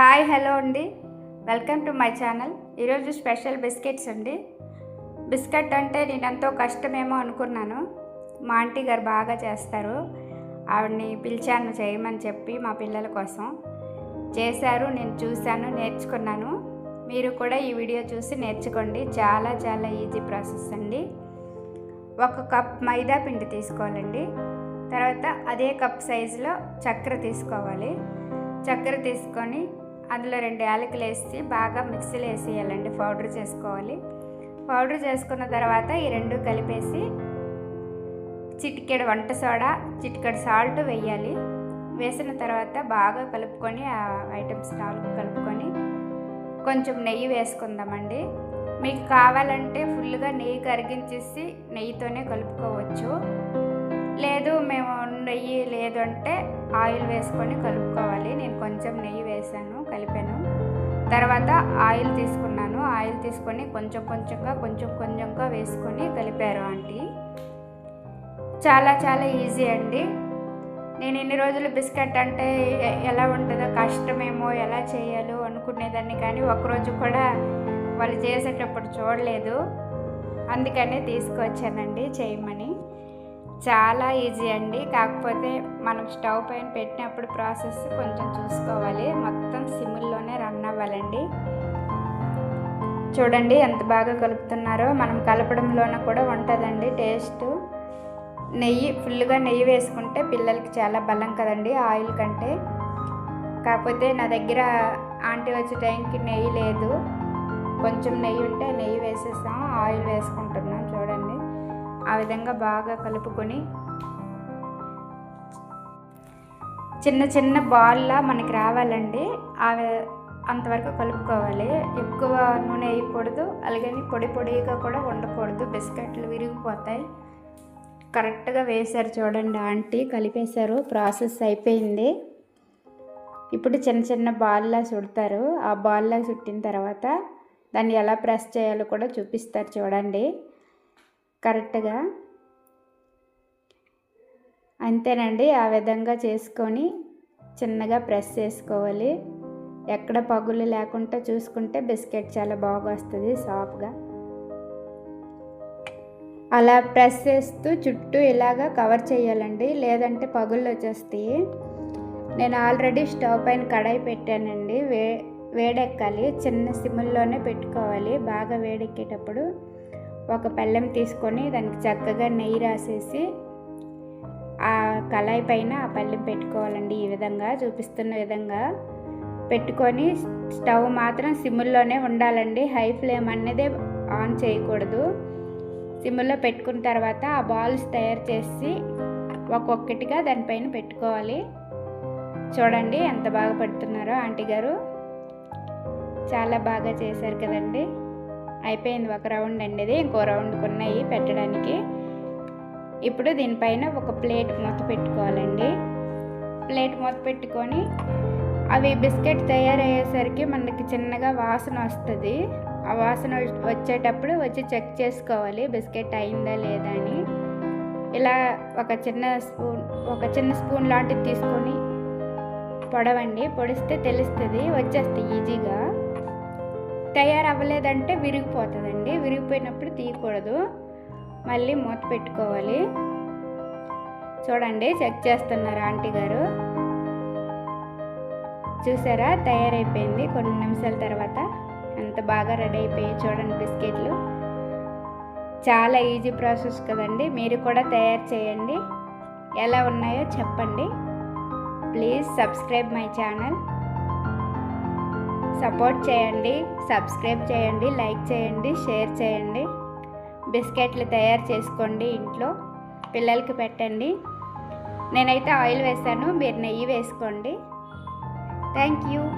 Hi hello అండి. Welcome to my channel. ఈరోజు special biscuits అండి. బిస్కెట్ అంటే నేను ఎంతో కష్టమేమో అనుకున్నాను. మా ఆంటీ గారు బాగా చేస్తారు. ఆవిడని పిలిచాను చేయమని చెప్పి మా పిల్లల కోసం. చేశారు నేను చూశాను నేర్చుకున్నాను. మీరు కూడా ఈ వీడియో చూసి నేర్చుకోండి. చాలా చాలా ఈజీ ప్రాసెస్ అండి. ఒక కప్ మైదా పిండి తీసుకోవాలండి. తర్వాత అదే కప్ సైజులో చక్కెర తీసుకోవాలి. చక్కెర తీసుకొని అందులో రెండు యాలకులు వేసి బాగా మిక్సీలో వేసేయాలండి పౌడర్ చేసుకోవాలి. పౌడర్ చేసుకున్న తర్వాత ఈ రెండు కలిపేసి చిటికెడు వంట సోడా చిటికెడు సాల్ట్ వేయాలి. వేసిన తర్వాత బాగా కలుపుకొని ఆ ఐటమ్స్ నాలుగు కలుపుకొని కొంచెం నెయ్యి వేసుకుందామండి. మీకు కావాలంటే ఫుల్గా నెయ్యి కరిగించేసి నెయ్యితోనే కలుపుకోవచ్చు. లేదు మేము నెయ్యి లేదు అంటే ఆయిల్ వేసుకొని కలుపుకోవాలి. తర్వాత ఆయిల్ తీసుకున్నాను. ఆయిల్ తీసుకొని కొంచెం కొంచెంగా కొంచెం కొంచెంగా వేసుకొని కలిపారు ఆంటీ. చాలా చాలా ఈజీ అండి. నేను ఇన్ని రోజులు బిస్కెట్ అంటే ఎలా ఉంటుందో కష్టమేమో ఎలా చేయాలో అనుకునేదాన్ని కానీ ఒకరోజు కూడా వాళ్ళు చేసేటప్పుడు చూడలేదు. అందుకనే తీసుకొచ్చానండి చేయమని. చాలా ఈజీ అండి. కాకపోతే మనం స్టవ్ పైన పెట్టినప్పుడు ప్రాసెస్ కొంచెం చూసుకోవాలి. మొత్తం సిమ్ముల్లోనే రన్ అవ్వాలండి. చూడండి ఎంత బాగా కలుపుతున్నారో. మనం కలపడంలోన కూడా ఉంటుందండి టేస్ట్. నెయ్యి ఫుల్గా నెయ్యి వేసుకుంటే పిల్లలకి చాలా బలం కదండి ఆయిల్ కంటే. కాకపోతే నా దగ్గర ఆంటీ వచ్చే టైంకి నెయ్యి లేదు. కొంచెం నెయ్యి ఉంటే నెయ్యి వేసేసాం ఆయిల్ వేసుకుంటున్నాం చూడండి. ఆ విధంగా బాగా కలుపుకొని చిన్న చిన్న బాల్లా మనకి రావాలండి. అవి అంతవరకు కలుపుకోవాలి. ఎక్కువ నూనె వేయకూడదు. అలాగని పొడి పొడిగా కూడా ఉండకూడదు బిస్కెట్లు విరిగిపోతాయి. కరెక్ట్గా వేశారు చూడండి ఆంటీ. కలిపేశారు. ప్రాసెస్ అయిపోయింది. ఇప్పుడు చిన్న చిన్న బాల్లా చుడతారు. ఆ బాల్లా చుట్టిన తర్వాత దాన్ని ఎలా ప్రెస్ చేయాలో కూడా చూపిస్తారు చూడండి. కరెక్ట్గా. అంతేనండి ఆ విధంగా చేసుకొని చిన్నగా ప్రెస్ చేసుకోవాలి. ఎక్కడ పగులు లేకుండా చూసుకుంటే బిస్కెట్ చాలా బాగా వస్తుంది సాఫ్ట్గా. అలా ప్రెస్ చేస్తూ చుట్టూ ఇలాగా కవర్ చేయాలండి. లేదంటే పగుళ్ళు వచ్చేస్తాయి. నేను ఆల్రెడీ స్టవ్ పైన కడాయి పెట్టానండి. వే వేడెక్కాలి. చిన్న సిమ్ముల్లోనే పెట్టుకోవాలి. బాగా వేడెక్కేటప్పుడు ఒక పళ్ళెం తీసుకొని దానికి చక్కగా నెయ్యి రాసేసి ఆ కళాయి పైన ఆ పళ్ళెం పెట్టుకోవాలండి. ఈ విధంగా చూపిస్తున్న విధంగా పెట్టుకొని స్టవ్ మాత్రం సిమ్ముల్లోనే ఉండాలండి. హై ఫ్లేమ్ అనేది ఆన్ చేయకూడదు. సిమ్లో పెట్టుకున్న తర్వాత ఆ బాల్స్ తయారు చేసి ఒక్కొక్కటిగా దానిపైన పెట్టుకోవాలి. చూడండి ఎంత బాగా పెడుతున్నారో ఆంటీ గారు. చాలా బాగా చేశారు కదండి. అయిపోయింది. ఒక రౌండ్ అండి ఇది ఇంకో రౌండ్ ఉన్నాయి పెట్టడానికి. ఇప్పుడు దీనిపైన ఒక ప్లేట్ మూత పెట్టుకోవాలండి. ప్లేట్ మూత పెట్టుకొని అవి బిస్కెట్ తయారయ్యేసరికి మనకి చిన్నగా వాసన వస్తుంది. ఆ వాసన వచ్చేటప్పుడు వచ్చి చెక్ చేసుకోవాలి బిస్కెట్ అయిందా లేదా అని. ఇలా ఒక చిన్న స్పూన్ ఒక చిన్న స్పూన్ లాంటిది తీసుకొని పొడవండి. పొడిస్తే తెలుస్తుంది వచ్చేస్తాయి ఈజీగా. తయారవ్వలేదంటే విరిగిపోతుందండి. విరిగిపోయినప్పుడు తీయకూడదు. మళ్ళీ మూత పెట్టుకోవాలి. చూడండి చెక్ చేస్తున్నారు ఆంటీ గారు. చూసారా? తయారైపోయింది. కొన్ని నిమిషాల తర్వాత ఎంత బాగా రెడీ అయిపోయాయి చూడండి బిస్కెట్లు. చాలా ఈజీ ప్రాసెస్ కదండి. మీరు కూడా తయారు చేయండి. ఎలా ఉన్నాయో చెప్పండి. Please subscribe my channel. Support చేయండి సబ్స్క్రైబ్ చేయండి లైక్ చేయండి షేర్ చేయండి. బిస్కెట్లు తయారు చేసుకోండి ఇంట్లో పిల్లలకి పెట్టండి. నేనైతే ఆయిల్ వేసాను మీరు నెయ్యి వేసుకోండి. Thank you.